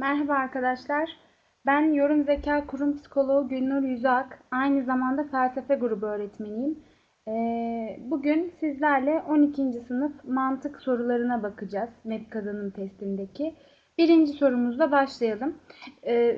Merhaba arkadaşlar. Ben Yorum Zeka Kurum Psikoloğu Gülnur Yüzak. Aynı zamanda felsefe grubu öğretmeniyim. Ee, bugün sizlerle 12. sınıf mantık sorularına bakacağız. MEP kazanım testindeki. Birinci sorumuzla başlayalım.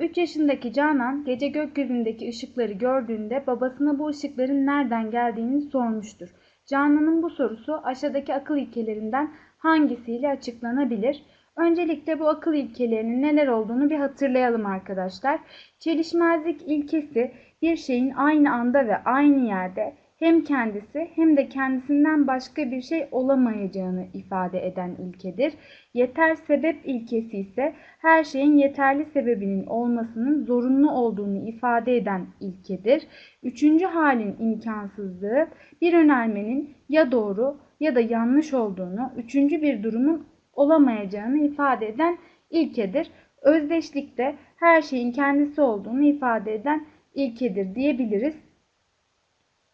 3 ee, yaşındaki Canan gece gökyüzündeki ışıkları gördüğünde babasına bu ışıkların nereden geldiğini sormuştur. Canan'ın bu sorusu aşağıdaki akıl ilkelerinden hangisiyle açıklanabilir? Öncelikle bu akıl ilkelerinin neler olduğunu bir hatırlayalım arkadaşlar. Çelişmezlik ilkesi bir şeyin aynı anda ve aynı yerde hem kendisi hem de kendisinden başka bir şey olamayacağını ifade eden ilkedir. Yeter sebep ilkesi ise her şeyin yeterli sebebinin olmasının zorunlu olduğunu ifade eden ilkedir. Üçüncü halin imkansızlığı bir önermenin ya doğru ya da yanlış olduğunu, üçüncü bir durumun olamayacağını ifade eden ilkedir. Özdeşlikte her şeyin kendisi olduğunu ifade eden ilkedir diyebiliriz.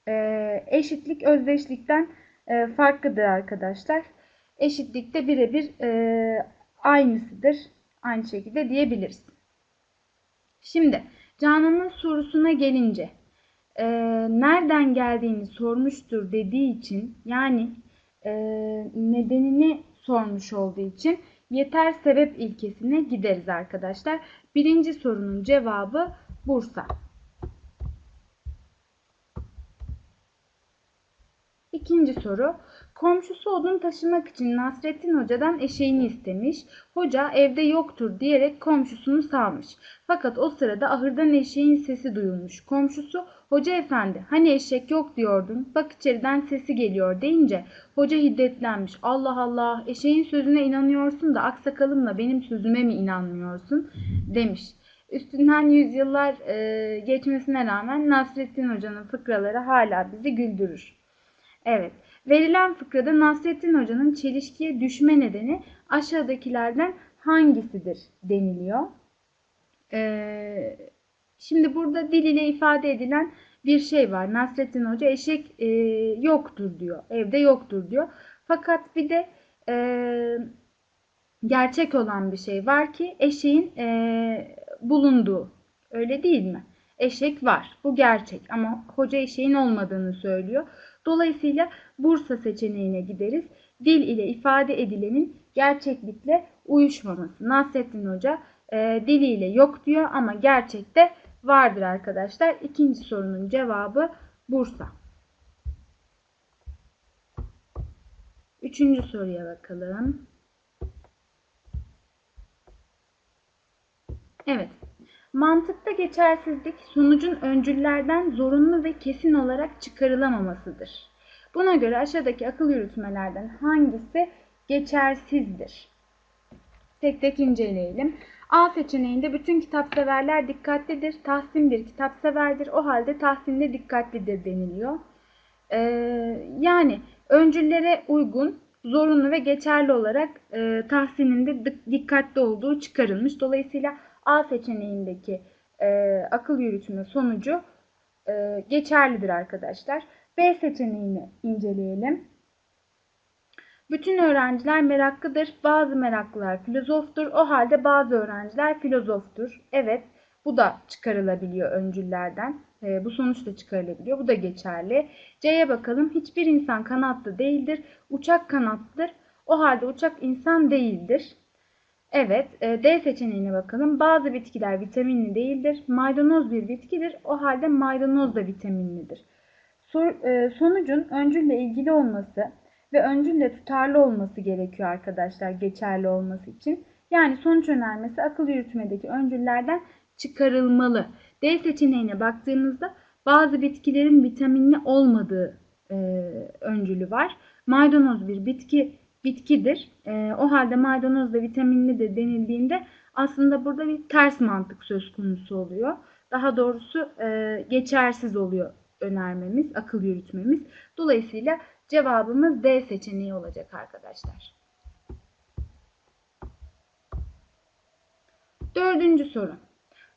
Ee, eşitlik özdeşlikten e, farklıdır arkadaşlar. Eşitlikte birebir e, aynısıdır. Aynı şekilde diyebiliriz. Şimdi Canan'ın sorusuna gelince e, nereden geldiğini sormuştur dediği için yani e, nedenini sormuş olduğu için yeter sebep ilkesine gideriz arkadaşlar. Birinci sorunun cevabı Bursa. İkinci soru. Komşusu odun taşımak için Nasrettin Hoca'dan eşeğini istemiş. Hoca evde yoktur diyerek komşusunu salmış. Fakat o sırada ahırdan eşeğin sesi duyulmuş. Komşusu hoca efendi hani eşek yok diyordun bak içeriden sesi geliyor deyince hoca hiddetlenmiş. Allah Allah eşeğin sözüne inanıyorsun da aksakalımla benim sözüme mi inanmıyorsun demiş. Üstünden yüzyıllar e, geçmesine rağmen Nasrettin Hoca'nın fıkraları hala bizi güldürür. Evet. Verilen fıkrada Nasrettin Hoca'nın çelişkiye düşme nedeni aşağıdakilerden hangisidir deniliyor. Ee, şimdi burada dil ile ifade edilen bir şey var. Nasrettin Hoca eşek e, yoktur diyor. Evde yoktur diyor. Fakat bir de e, gerçek olan bir şey var ki eşeğin e, bulunduğu. Öyle değil mi? Eşek var. Bu gerçek ama hoca eşeğin olmadığını söylüyor. Dolayısıyla Bursa seçeneğine gideriz. Dil ile ifade edilenin gerçeklikle uyuşmaması. Nasrettin Hoca e, diliyle yok diyor ama gerçekte vardır arkadaşlar. İkinci sorunun cevabı Bursa. Üçüncü soruya bakalım. Evet. Mantıkta geçersizlik sonucun öncüllerden zorunlu ve kesin olarak çıkarılamamasıdır. Buna göre aşağıdaki akıl yürütmelerden hangisi geçersizdir? Tek tek inceleyelim. A seçeneğinde bütün kitapseverler dikkatlidir. Tahsin bir kitapseverdir. O halde Tahsin de dikkatlidir deniliyor. Ee, yani öncüllere uygun, zorunlu ve geçerli olarak e, Tahsin'in de dikkatli olduğu çıkarılmış. Dolayısıyla A seçeneğindeki e, akıl yürütme sonucu e, geçerlidir arkadaşlar. B seçeneğini inceleyelim. Bütün öğrenciler meraklıdır. Bazı meraklılar filozoftur. O halde bazı öğrenciler filozoftur. Evet bu da çıkarılabiliyor öncüllerden. E, bu sonuç da çıkarılabiliyor. Bu da geçerli. C'ye bakalım. Hiçbir insan kanatlı değildir. Uçak kanatlıdır. O halde uçak insan değildir. Evet, e, D seçeneğine bakalım. Bazı bitkiler vitaminli değildir. Maydanoz bir bitkidir. O halde maydanoz da vitaminlidir. E, sonucun öncülle ilgili olması ve öncülle tutarlı olması gerekiyor arkadaşlar geçerli olması için. Yani sonuç önermesi akıl yürütmedeki öncüllerden çıkarılmalı. D seçeneğine baktığımızda bazı bitkilerin vitaminli olmadığı e, öncülü var. Maydanoz bir bitki bitkidir. E, o halde maydanoz da vitaminlidir denildiğinde aslında burada bir ters mantık söz konusu oluyor. Daha doğrusu e, geçersiz oluyor önermemiz, akıl yürütmemiz. Dolayısıyla cevabımız D seçeneği olacak arkadaşlar. Dördüncü soru.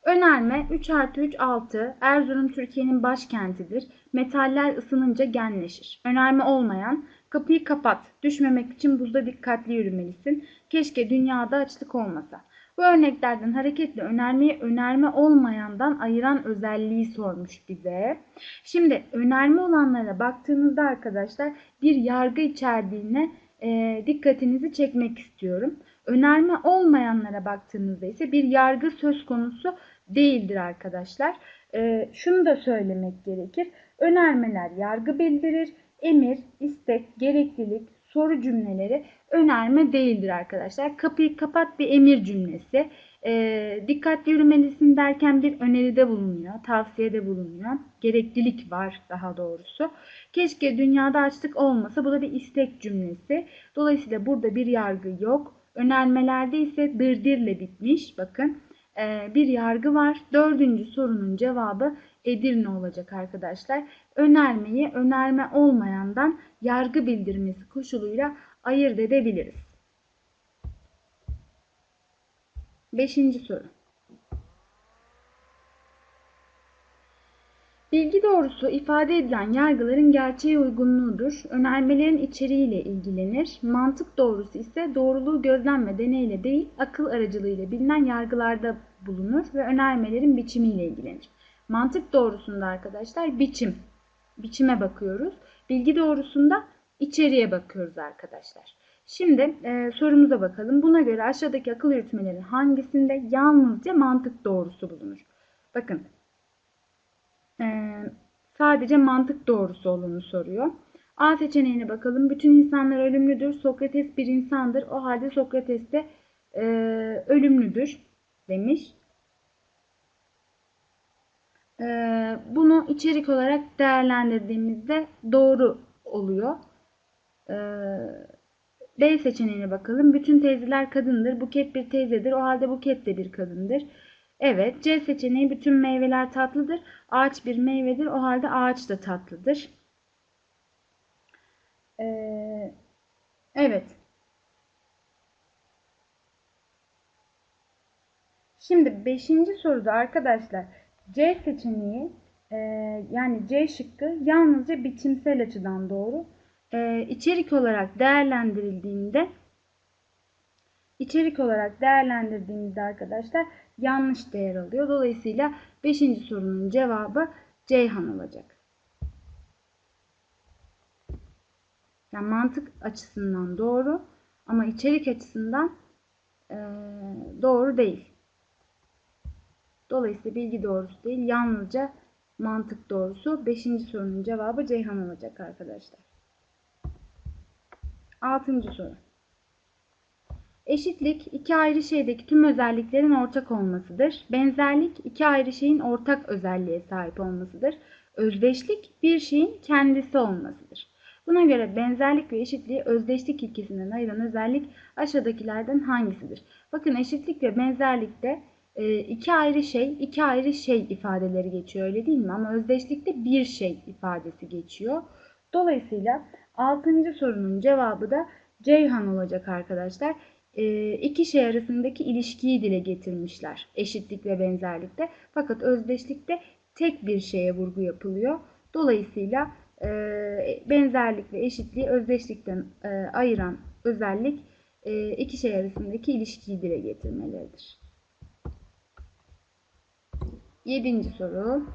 Önerme 3 artı 3 6 Erzurum Türkiye'nin başkentidir. Metaller ısınınca genleşir. Önerme olmayan kapıyı kapat. Düşmemek için buzda dikkatli yürümelisin. Keşke dünyada açlık olmasa. Bu örneklerden hareketle önermeyi önerme olmayandan ayıran özelliği sormuş bize. Şimdi önerme olanlara baktığınızda arkadaşlar bir yargı içerdiğine e, dikkatinizi çekmek istiyorum. Önerme olmayanlara baktığınızda ise bir yargı söz konusu değildir arkadaşlar. E, şunu da söylemek gerekir. Önermeler yargı bildirir. Emir, istek, gereklilik, soru cümleleri önerme değildir arkadaşlar. Kapıyı kapat bir emir cümlesi. E, dikkatli yürümelisin derken bir öneride bulunuyor, tavsiyede bulunuyor. Gereklilik var daha doğrusu. Keşke dünyada açlık olmasa bu da bir istek cümlesi. Dolayısıyla burada bir yargı yok. Önermelerde ise dırdirle bitmiş. Bakın e, bir yargı var. Dördüncü sorunun cevabı Edirne olacak arkadaşlar. Önermeyi önerme olmayandan yargı bildirmesi koşuluyla ayırt edebiliriz. Beşinci soru. Bilgi doğrusu ifade edilen yargıların gerçeğe uygunluğudur. Önermelerin içeriğiyle ilgilenir. Mantık doğrusu ise doğruluğu gözlem ve deneyle değil, akıl aracılığıyla bilinen yargılarda bulunur ve önermelerin biçimiyle ilgilenir. Mantık doğrusunda arkadaşlar biçim, biçime bakıyoruz. Bilgi doğrusunda içeriye bakıyoruz arkadaşlar. Şimdi e, sorumuza bakalım. Buna göre aşağıdaki akıl yürütmelerin hangisinde yalnızca mantık doğrusu bulunur? Bakın e, sadece mantık doğrusu olduğunu soruyor. A seçeneğine bakalım. Bütün insanlar ölümlüdür. Sokrates bir insandır. O halde Sokrates de e, ölümlüdür demiş. E, bunu içerik olarak değerlendirdiğimizde doğru oluyor. E, B seçeneğine bakalım. Bütün teyzeler kadındır. Buket bir teyzedir. O halde Buket de bir kadındır. Evet. C seçeneği bütün meyveler tatlıdır. Ağaç bir meyvedir. O halde ağaç da tatlıdır. Ee, evet. Şimdi beşinci soruda arkadaşlar C seçeneği e, yani C şıkkı yalnızca biçimsel açıdan doğru. E, içerik olarak değerlendirildiğinde içerik olarak değerlendirdiğimizde arkadaşlar yanlış değer alıyor. Dolayısıyla 5. sorunun cevabı Ceyhan olacak. Yani mantık açısından doğru ama içerik açısından e, doğru değil. Dolayısıyla bilgi doğrusu değil, yalnızca mantık doğrusu. 5. sorunun cevabı Ceyhan olacak arkadaşlar. 6. soru. Eşitlik iki ayrı şeydeki tüm özelliklerin ortak olmasıdır. Benzerlik iki ayrı şeyin ortak özelliğe sahip olmasıdır. Özdeşlik bir şeyin kendisi olmasıdır. Buna göre benzerlik ve eşitliği özdeşlik ilkesinden ayıran özellik aşağıdakilerden hangisidir? Bakın eşitlik ve benzerlikte e, iki ayrı şey, iki ayrı şey ifadeleri geçiyor öyle değil mi? Ama özdeşlikte bir şey ifadesi geçiyor. Dolayısıyla 6. sorunun cevabı da Ceyhan olacak arkadaşlar. E, iki şey arasındaki ilişkiyi dile getirmişler. Eşitlik ve benzerlikte. Fakat özdeşlikte tek bir şeye vurgu yapılıyor. Dolayısıyla e, benzerlik ve eşitliği özdeşlikten e, ayıran özellik e, iki şey arasındaki ilişkiyi dile getirmeleridir. Yedinci soru.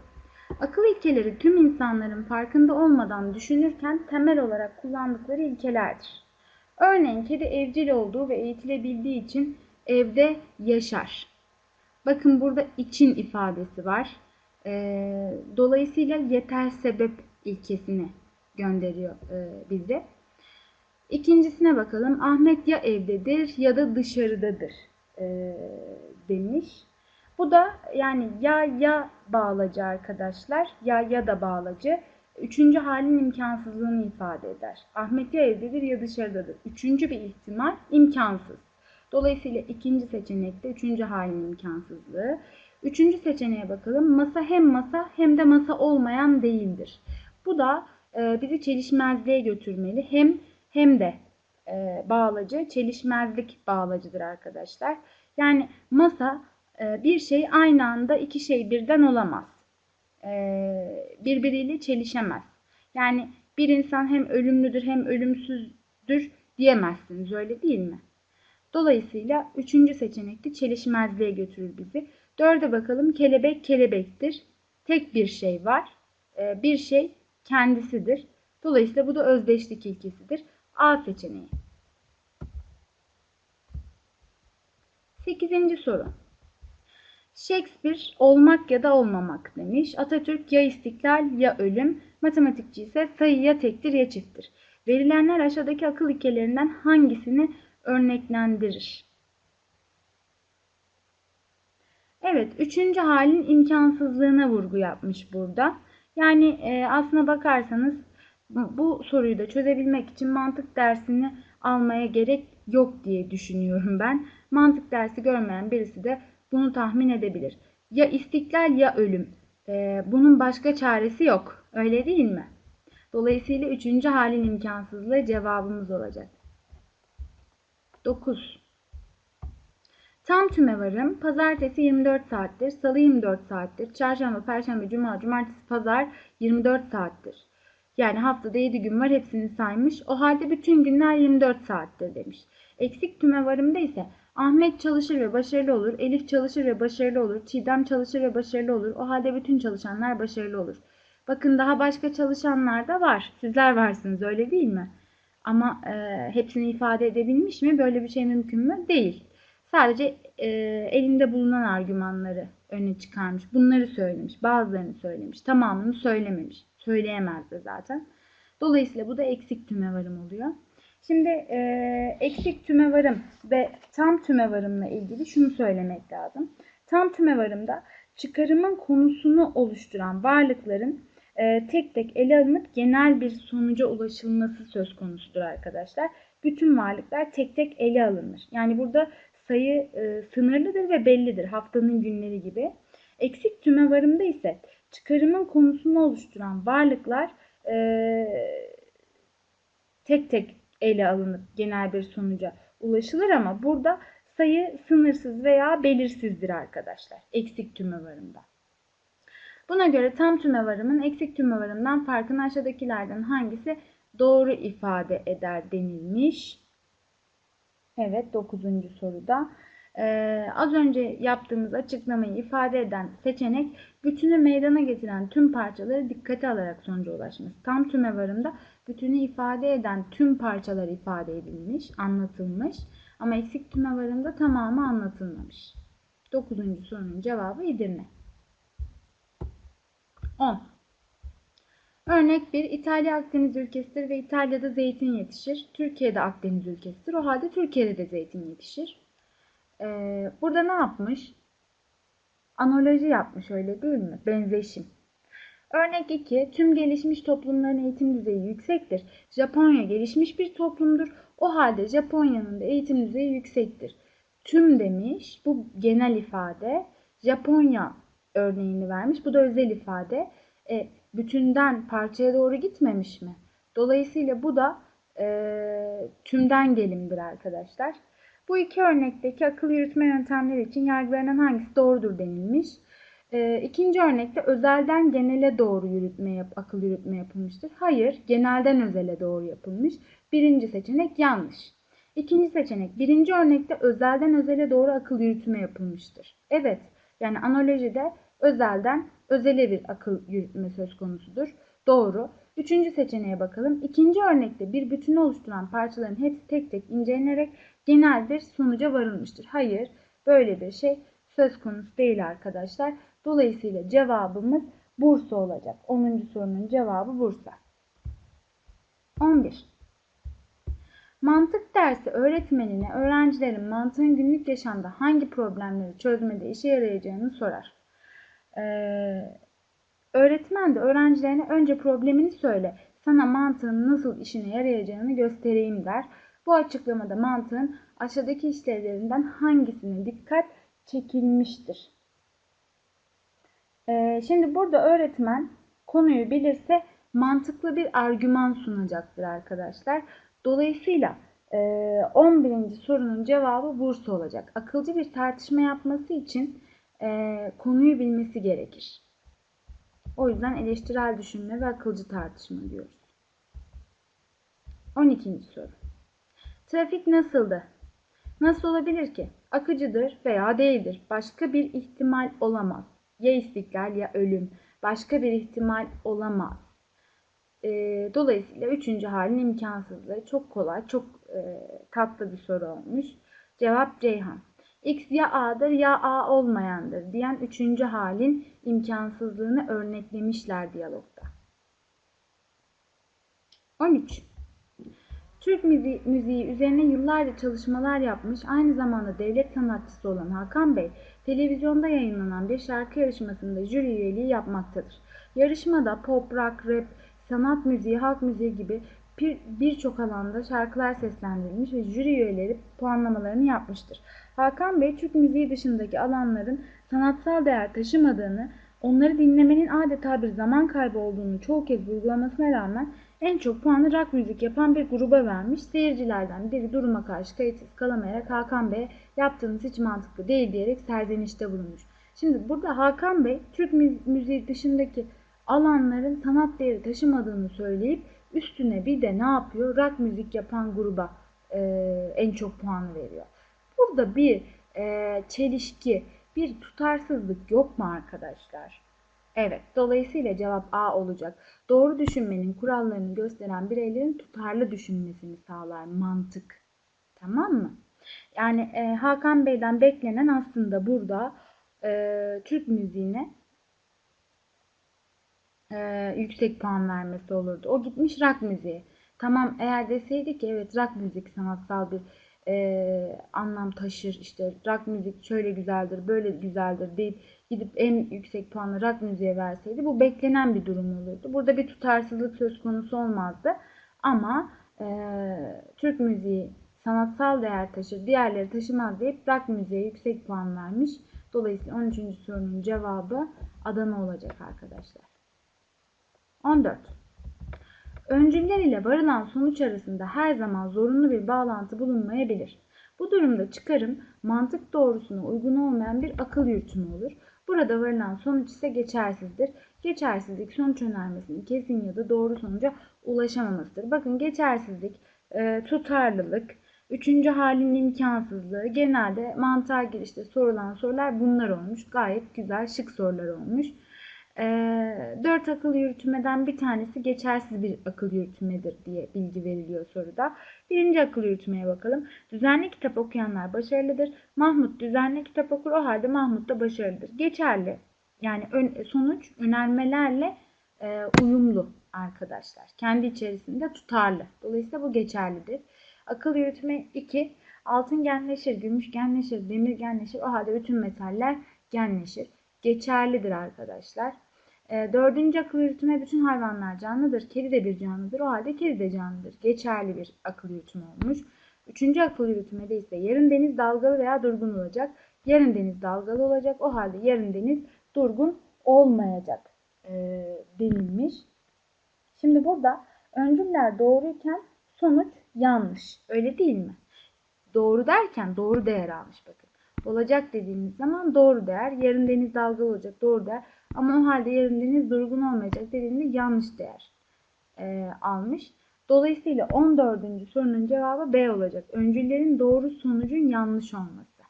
Akıl ilkeleri tüm insanların farkında olmadan düşünürken temel olarak kullandıkları ilkelerdir. Örneğin kedi evcil olduğu ve eğitilebildiği için evde yaşar. Bakın burada için ifadesi var. Ee, dolayısıyla yeter sebep ilkesini gönderiyor e, bize. İkincisine bakalım. Ahmet ya evdedir ya da dışarıdadır e, demiş. Bu da yani ya ya bağlacı arkadaşlar. Ya ya da bağlacı. Üçüncü halin imkansızlığını ifade eder. Ahmet ya evdedir ya dışarıdadır. Üçüncü bir ihtimal imkansız. Dolayısıyla ikinci seçenekte üçüncü halin imkansızlığı. Üçüncü seçeneğe bakalım. Masa hem masa hem de masa olmayan değildir. Bu da e, bizi çelişmezliğe götürmeli. Hem hem de e, bağlacı, çelişmezlik bağlacıdır arkadaşlar. Yani masa bir şey aynı anda iki şey birden olamaz. E, birbiriyle çelişemez. Yani bir insan hem ölümlüdür hem ölümsüzdür diyemezsiniz öyle değil mi? Dolayısıyla üçüncü seçenekte çelişmezliğe götürür bizi. Dörde bakalım. Kelebek kelebektir. Tek bir şey var. Ee, bir şey kendisidir. Dolayısıyla bu da özdeşlik ilkesidir. A seçeneği. Sekizinci soru. Shakespeare olmak ya da olmamak demiş. Atatürk ya istiklal ya ölüm. Matematikçi ise sayı ya tektir ya çifttir. Verilenler aşağıdaki akıl ilkelerinden hangisini örneklendirir? Evet, üçüncü halin imkansızlığına vurgu yapmış burada. Yani e, aslına bakarsanız bu soruyu da çözebilmek için mantık dersini almaya gerek yok diye düşünüyorum ben. Mantık dersi görmeyen birisi de bunu tahmin edebilir. Ya istiklal ya ölüm. Ee, bunun başka çaresi yok. Öyle değil mi? Dolayısıyla üçüncü halin imkansızlığı cevabımız olacak. 9. Tam tüme varım. Pazartesi 24 saattir. Salı 24 saattir. Çarşamba, perşembe, cuma, cumartesi, pazar 24 saattir. Yani haftada 7 gün var hepsini saymış. O halde bütün günler 24 saattir demiş. Eksik tüme varımda ise Ahmet çalışır ve başarılı olur. Elif çalışır ve başarılı olur. Çiğdem çalışır ve başarılı olur. O halde bütün çalışanlar başarılı olur. Bakın daha başka çalışanlar da var. Sizler varsınız öyle değil mi? Ama e, hepsini ifade edebilmiş mi? Böyle bir şey mümkün mü? Değil. Sadece e, elinde bulunan argümanları öne çıkarmış. Bunları söylemiş. Bazılarını söylemiş. Tamamını söylememiş. Söyleyemez de zaten. Dolayısıyla bu da eksik tümevarım oluyor. Şimdi e, eksik tümevarım ve tam tümevarımla ilgili şunu söylemek lazım. Tam tümevarımda çıkarımın konusunu oluşturan varlıkların e, tek tek ele alınıp genel bir sonuca ulaşılması söz konusudur arkadaşlar. Bütün varlıklar tek tek ele alınır. Yani burada sayı e, sınırlıdır ve bellidir haftanın günleri gibi. Eksik tümevarımda ise çıkarımın konusunu oluşturan varlıklar e, tek tek ele alınıp genel bir sonuca ulaşılır ama burada sayı sınırsız veya belirsizdir arkadaşlar. Eksik tümevarımda. Buna göre tam tümevarımın eksik tümevarımdan farkını aşağıdakilerden hangisi doğru ifade eder denilmiş. Evet 9. soruda. Ee, az önce yaptığımız açıklamayı ifade eden seçenek bütünü meydana getiren tüm parçaları dikkate alarak sonuca ulaşması. Tam tümevarımda bütünü ifade eden tüm parçalar ifade edilmiş, anlatılmış ama eksik tümevarımda tamamı anlatılmamış. 9. sorunun cevabı Edirne. 10. Örnek 1. İtalya Akdeniz ülkesidir ve İtalya'da zeytin yetişir. Türkiye'de Akdeniz ülkesidir. O halde Türkiye'de de zeytin yetişir. Ee, burada ne yapmış? Analoji yapmış öyle değil mi? Benzeşim. Örnek 2. Tüm gelişmiş toplumların eğitim düzeyi yüksektir. Japonya gelişmiş bir toplumdur. O halde Japonya'nın da eğitim düzeyi yüksektir. Tüm demiş. Bu genel ifade. Japonya örneğini vermiş. Bu da özel ifade. E, bütünden parçaya doğru gitmemiş mi? Dolayısıyla bu da e, tümden gelimdir arkadaşlar. Bu iki örnekteki akıl yürütme yöntemleri için yargılarının hangisi doğrudur denilmiş. E, ikinci örnekte özelden genele doğru yürütme yap, akıl yürütme yapılmıştır. Hayır, genelden özele doğru yapılmış. Birinci seçenek yanlış. İkinci seçenek, birinci örnekte özelden özele doğru akıl yürütme yapılmıştır. Evet, yani analojide özelden özele bir akıl yürütme söz konusudur. Doğru. Üçüncü seçeneğe bakalım. İkinci örnekte bir bütünü oluşturan parçaların hepsi tek tek incelenerek genel bir sonuca varılmıştır. Hayır, böyle bir şey söz konusu değil arkadaşlar. Dolayısıyla cevabımız Bursa olacak. 10. sorunun cevabı Bursa. 11. Mantık dersi öğretmenine öğrencilerin mantığın günlük yaşamda hangi problemleri çözmede işe yarayacağını sorar. Ee, öğretmen de öğrencilerine önce problemini söyle, sana mantığın nasıl işine yarayacağını göstereyim der. Bu açıklamada mantığın aşağıdaki işlevlerinden hangisine dikkat çekilmiştir? Ee, şimdi burada öğretmen konuyu bilirse mantıklı bir argüman sunacaktır arkadaşlar. Dolayısıyla 11. E, sorunun cevabı Bursa olacak. Akılcı bir tartışma yapması için e, konuyu bilmesi gerekir. O yüzden eleştirel düşünme ve akılcı tartışma diyoruz. 12. soru. Trafik nasıldı? Nasıl olabilir ki? Akıcıdır veya değildir. Başka bir ihtimal olamaz. Ya istiklal ya ölüm. Başka bir ihtimal olamaz. E, dolayısıyla üçüncü halin imkansızlığı çok kolay, çok e, tatlı bir soru olmuş. Cevap Ceyhan. X ya A'dır ya A olmayandır diyen üçüncü halin imkansızlığını örneklemişler diyalogda. 13. Türk müziği, müziği üzerine yıllarca çalışmalar yapmış, aynı zamanda devlet sanatçısı olan Hakan Bey, televizyonda yayınlanan bir şarkı yarışmasında jüri üyeliği yapmaktadır. Yarışmada pop, rock, rap, sanat müziği, halk müziği gibi birçok bir alanda şarkılar seslendirilmiş ve jüri üyeleri puanlamalarını yapmıştır. Hakan Bey, Türk müziği dışındaki alanların sanatsal değer taşımadığını, onları dinlemenin adeta bir zaman kaybı olduğunu çoğu kez vurgulamasına rağmen en çok puanı rock müzik yapan bir gruba vermiş. Seyircilerden biri duruma karşı kayıtsız kalamayarak Hakan Bey yaptığınız hiç mantıklı değil diyerek serzenişte bulunmuş. Şimdi burada Hakan Bey Türk müziği dışındaki alanların sanat değeri taşımadığını söyleyip üstüne bir de ne yapıyor? Rock müzik yapan gruba e, en çok puan veriyor. Burada bir e, çelişki, bir tutarsızlık yok mu arkadaşlar? Evet, dolayısıyla cevap A olacak. Doğru düşünmenin kurallarını gösteren bireylerin tutarlı düşünmesini sağlar mantık. Tamam mı? Yani e, Hakan Bey'den beklenen aslında burada e, Türk müziğine e, yüksek puan vermesi olurdu. O gitmiş rock müziği. Tamam eğer deseydi ki evet rock müzik sanatsal bir e, anlam taşır. İşte rock müzik şöyle güzeldir, böyle güzeldir deyip gidip en yüksek puanı rock müziğe verseydi bu beklenen bir durum olurdu. Burada bir tutarsızlık söz konusu olmazdı. Ama e, Türk müziği sanatsal değer taşır, diğerleri taşımaz deyip rock müziğe yüksek puan vermiş. Dolayısıyla 13. sorunun cevabı Adana olacak arkadaşlar. 14. Öncüller ile varılan sonuç arasında her zaman zorunlu bir bağlantı bulunmayabilir. Bu durumda çıkarım mantık doğrusuna uygun olmayan bir akıl yürütümü olur. Burada varılan sonuç ise geçersizdir. Geçersizlik sonuç önermesinin kesin ya da doğru sonuca ulaşamamasıdır. Bakın geçersizlik, e, tutarlılık, üçüncü halin imkansızlığı genelde mantığa girişte sorulan sorular bunlar olmuş. Gayet güzel şık sorular olmuş. E, dört akıl yürütmeden bir tanesi geçersiz bir akıl yürütmedir diye bilgi veriliyor soruda. Birinci akıl yürütmeye bakalım. Düzenli kitap okuyanlar başarılıdır. Mahmut düzenli kitap okur o halde Mahmut da başarılıdır. Geçerli. Yani ön, sonuç önermelerle e, uyumlu arkadaşlar. Kendi içerisinde tutarlı. Dolayısıyla bu geçerlidir. Akıl yürütme 2. Altın genleşir, gümüş genleşir, demir genleşir. O halde bütün metaller genleşir. Geçerlidir arkadaşlar. E, dördüncü akıl yürütme bütün hayvanlar canlıdır. Kedi de bir canlıdır. O halde kedi de canlıdır. Geçerli bir akıl yürütme olmuş. Üçüncü akıl yürütmede ise yarın deniz dalgalı veya durgun olacak. Yarın deniz dalgalı olacak. O halde yarın deniz durgun olmayacak e, denilmiş. Şimdi burada öncüller doğruyken sonuç yanlış. Öyle değil mi? Doğru derken doğru değer almış bakın. Olacak dediğimiz zaman doğru değer. Yarın deniz dalgalı olacak doğru değer. Ama o halde deniz durgun olmayacak dediğinde yanlış değer e, almış. Dolayısıyla 14. sorunun cevabı B olacak. Öncüllerin doğru sonucun yanlış olması.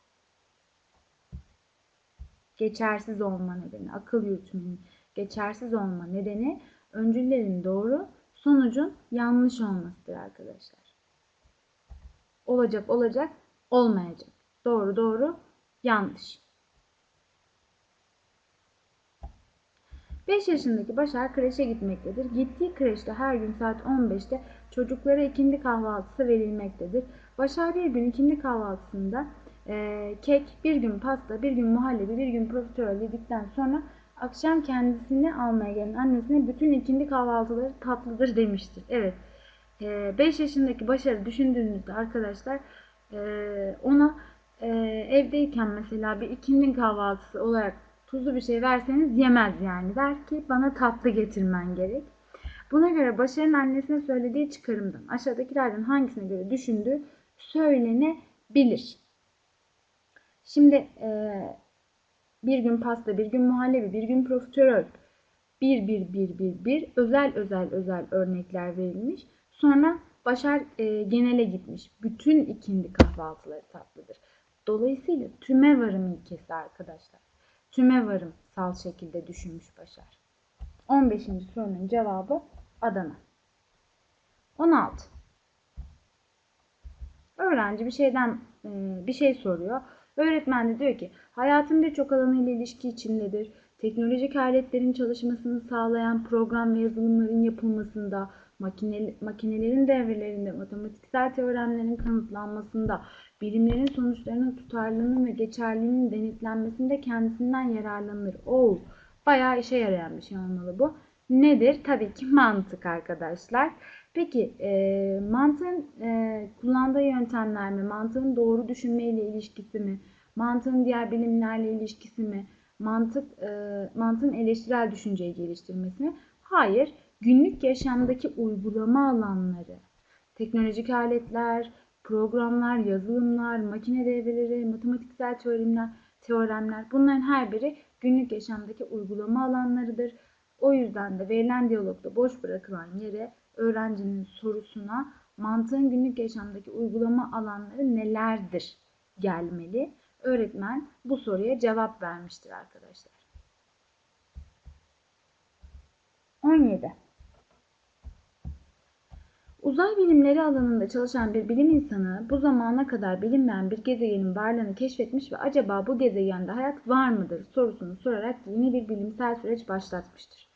Geçersiz olma nedeni, akıl yürütmenin geçersiz olma nedeni öncüllerin doğru, sonucun yanlış olmasıdır arkadaşlar. Olacak olacak, olmayacak. Doğru doğru, yanlış. 5 yaşındaki Başar kreşe gitmektedir. Gittiği kreşte her gün saat 15'te çocuklara ikindi kahvaltısı verilmektedir. Başar bir gün ikindi kahvaltısında e, kek, bir gün pasta, bir gün muhallebi, bir gün profiterol yedikten sonra akşam kendisini almaya gelen annesine bütün ikindi kahvaltıları tatlıdır demiştir. Evet. 5 e, yaşındaki Başar'ı düşündüğünüzde arkadaşlar e, ona e, evdeyken mesela bir ikindi kahvaltısı olarak tuzlu bir şey verseniz yemez yani. Der ki bana tatlı getirmen gerek. Buna göre Başar'ın annesine söylediği çıkarımdan aşağıdakilerden hangisine göre düşündüğü söylenebilir. Şimdi e, bir gün pasta, bir gün muhallebi, bir gün profiterol, bir bir bir bir bir özel özel özel örnekler verilmiş. Sonra Başar e, genele gitmiş. Bütün ikindi kahvaltıları tatlıdır. Dolayısıyla tüme varım ilkesi arkadaşlar. Tüme varım sal şekilde düşünmüş Başar. 15. sorunun cevabı Adana. 16. Öğrenci bir şeyden e, bir şey soruyor. Öğretmen de diyor ki hayatın birçok alanıyla ilişki içindedir. Teknolojik aletlerin çalışmasını sağlayan program ve yazılımların yapılmasında, makine, makinelerin devrelerinde, matematiksel teoremlerin kanıtlanmasında, bilimlerin sonuçlarının tutarlılığının ve geçerliliğinin denetlenmesinde kendisinden yararlanır. Oo, bayağı işe yarayan bir şey olmalı bu. Nedir? Tabii ki mantık arkadaşlar. Peki e, mantığın e, kullandığı yöntemler mi? Mantığın doğru düşünmeyle ilişkisi mi? Mantığın diğer bilimlerle ilişkisi mi? Mantık e, mantığın eleştirel düşünceyi geliştirmesi mi? Hayır. Günlük yaşamdaki uygulama alanları, teknolojik aletler, programlar, yazılımlar, makine devreleri, matematiksel teoremler, teoremler bunların her biri günlük yaşamdaki uygulama alanlarıdır. O yüzden de verilen diyalogda boş bırakılan yere öğrencinin sorusuna mantığın günlük yaşamdaki uygulama alanları nelerdir gelmeli. Öğretmen bu soruya cevap vermiştir arkadaşlar. 17. Uzay bilimleri alanında çalışan bir bilim insanı bu zamana kadar bilinmeyen bir gezegenin varlığını keşfetmiş ve acaba bu gezegende hayat var mıdır sorusunu sorarak yeni bir bilimsel süreç başlatmıştır.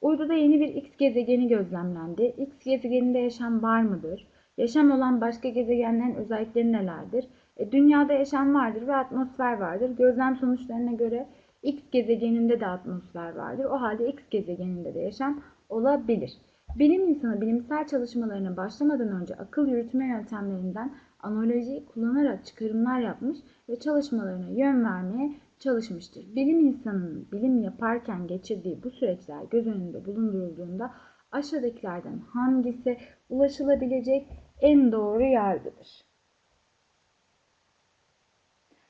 Uyduda yeni bir X gezegeni gözlemlendi. X gezegeninde yaşam var mıdır? Yaşam olan başka gezegenlerin özellikleri nelerdir? E, dünyada yaşam vardır ve atmosfer vardır. Gözlem sonuçlarına göre X gezegeninde de atmosfer vardır. O halde X gezegeninde de yaşam olabilir. Bilim insanı bilimsel çalışmalarına başlamadan önce akıl yürütme yöntemlerinden analojiyi kullanarak çıkarımlar yapmış ve çalışmalarına yön vermeye çalışmıştır. Bilim insanının bilim yaparken geçirdiği bu süreçler göz önünde bulundurulduğunda aşağıdakilerden hangisi ulaşılabilecek en doğru yargıdır?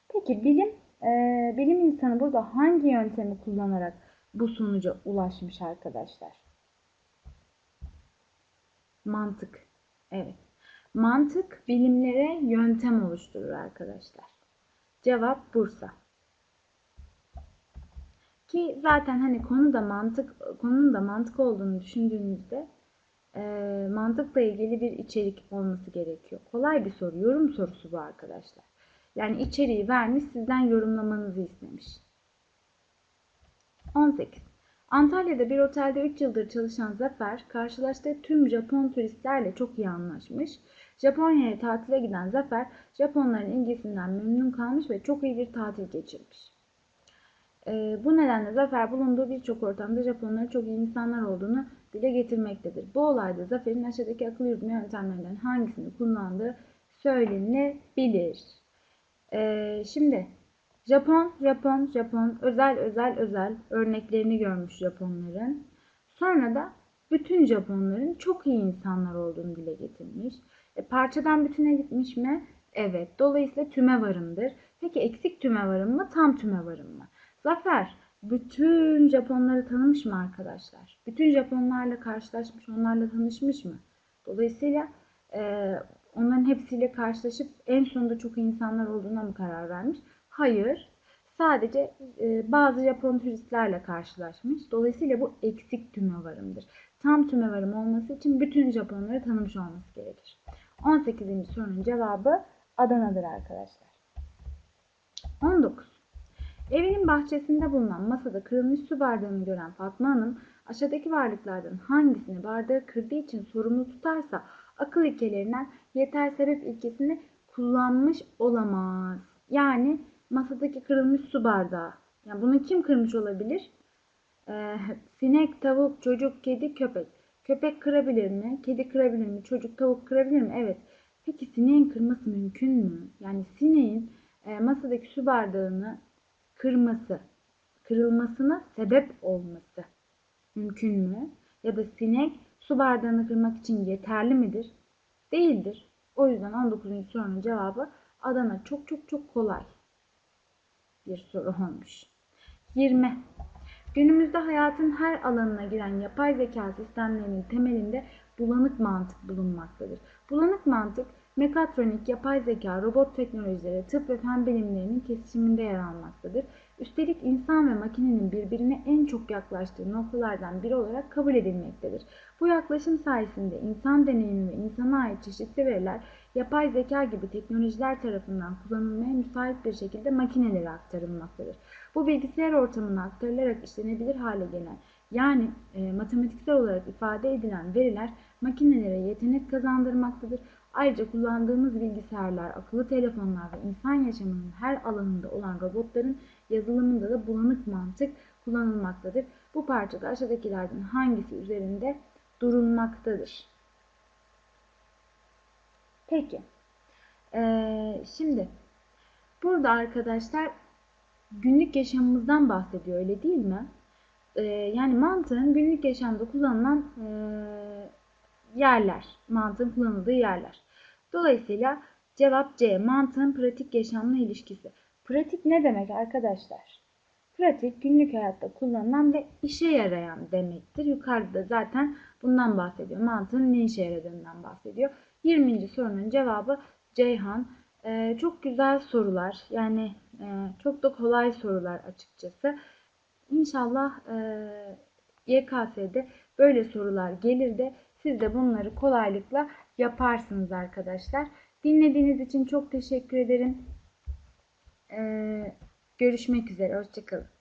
Peki bilim e, bilim insanı burada hangi yöntemi kullanarak bu sonuca ulaşmış arkadaşlar? Mantık. Evet. Mantık bilimlere yöntem oluşturur arkadaşlar. Cevap Bursa. Ki zaten hani konu da mantık konunun da mantık olduğunu düşündüğünüzde e, mantıkla ilgili bir içerik olması gerekiyor. Kolay bir soru, yorum sorusu bu arkadaşlar. Yani içeriği vermiş, sizden yorumlamanızı istemiş. 18. Antalya'da bir otelde 3 yıldır çalışan Zafer, karşılaştığı tüm Japon turistlerle çok iyi anlaşmış. Japonya'ya tatile giden Zafer, Japonların ilgisinden memnun kalmış ve çok iyi bir tatil geçirmiş. E, bu nedenle Zafer bulunduğu birçok ortamda Japonların çok iyi insanlar olduğunu dile getirmektedir. Bu olayda Zafer'in aşağıdaki akıl yürütme yöntemlerinden hangisini kullandığı söylenebilir. E, şimdi Japon, Japon, Japon, özel, özel, özel örneklerini görmüş Japonların. Sonra da bütün Japonların çok iyi insanlar olduğunu dile getirmiş. E, parçadan bütüne gitmiş mi? Evet. Dolayısıyla tüme varımdır. Peki eksik tüme varım mı? Tam tüme varım mı? Zafer bütün Japonları tanımış mı arkadaşlar? Bütün Japonlarla karşılaşmış, onlarla tanışmış mı? Dolayısıyla e, onların hepsiyle karşılaşıp en sonunda çok iyi insanlar olduğuna mı karar vermiş? Hayır. Sadece e, bazı Japon turistlerle karşılaşmış. Dolayısıyla bu eksik tümevarımdır. Tam tümevarım olması için bütün Japonları tanımış olması gerekir. 18. sorunun cevabı Adana'dır arkadaşlar. 19. Evinin bahçesinde bulunan masada kırılmış su bardağını gören Fatma Hanım aşağıdaki varlıklardan hangisini bardağı kırdığı için sorumlu tutarsa akıl ilkelerinden yeter sebep ilkesini kullanmış olamaz. Yani masadaki kırılmış su bardağı. Yani bunu kim kırmış olabilir? Ee, sinek, tavuk, çocuk, kedi, köpek. Köpek kırabilir mi? Kedi kırabilir mi? Çocuk, tavuk kırabilir mi? Evet. Peki sineğin kırması mümkün mü? Yani sineğin e, masadaki su bardağını kırması, kırılmasına sebep olması mümkün mü? Ya da sinek su bardağını kırmak için yeterli midir? Değildir. O yüzden 19. sorunun cevabı Adana çok çok çok kolay bir soru olmuş. 20. Günümüzde hayatın her alanına giren yapay zeka sistemlerinin temelinde bulanık mantık bulunmaktadır. Bulanık mantık mekatronik, yapay zeka, robot teknolojileri, tıp ve fen bilimlerinin kesişiminde yer almaktadır. Üstelik insan ve makinenin birbirine en çok yaklaştığı noktalardan biri olarak kabul edilmektedir. Bu yaklaşım sayesinde insan deneyimi ve insana ait çeşitli veriler yapay zeka gibi teknolojiler tarafından kullanılmaya müsait bir şekilde makinelere aktarılmaktadır. Bu bilgisayar ortamına aktarılarak işlenebilir hale gelen yani e, matematiksel olarak ifade edilen veriler makinelere yetenek kazandırmaktadır. Ayrıca kullandığımız bilgisayarlar, akıllı telefonlar ve insan yaşamının her alanında olan robotların yazılımında da bulanık mantık kullanılmaktadır. Bu parçada aşağıdakilerden hangisi üzerinde durulmaktadır? Peki. Ee, şimdi burada arkadaşlar günlük yaşamımızdan bahsediyor öyle değil mi? Ee, yani mantığın günlük yaşamda kullanılan e, yerler, mantığın kullanıldığı yerler. Dolayısıyla cevap C. Mantığın pratik yaşamla ilişkisi. Pratik ne demek arkadaşlar? Pratik günlük hayatta kullanılan ve işe yarayan demektir. Yukarıda zaten bundan bahsediyor. Mantığın ne işe yaradığından bahsediyor. 20. sorunun cevabı Ceyhan. Ee, çok güzel sorular. Yani e, çok da kolay sorular açıkçası. İnşallah e, YKS'de böyle sorular gelir de siz de bunları kolaylıkla yaparsınız arkadaşlar. Dinlediğiniz için çok teşekkür ederim. Ee, görüşmek üzere. Hoşçakalın.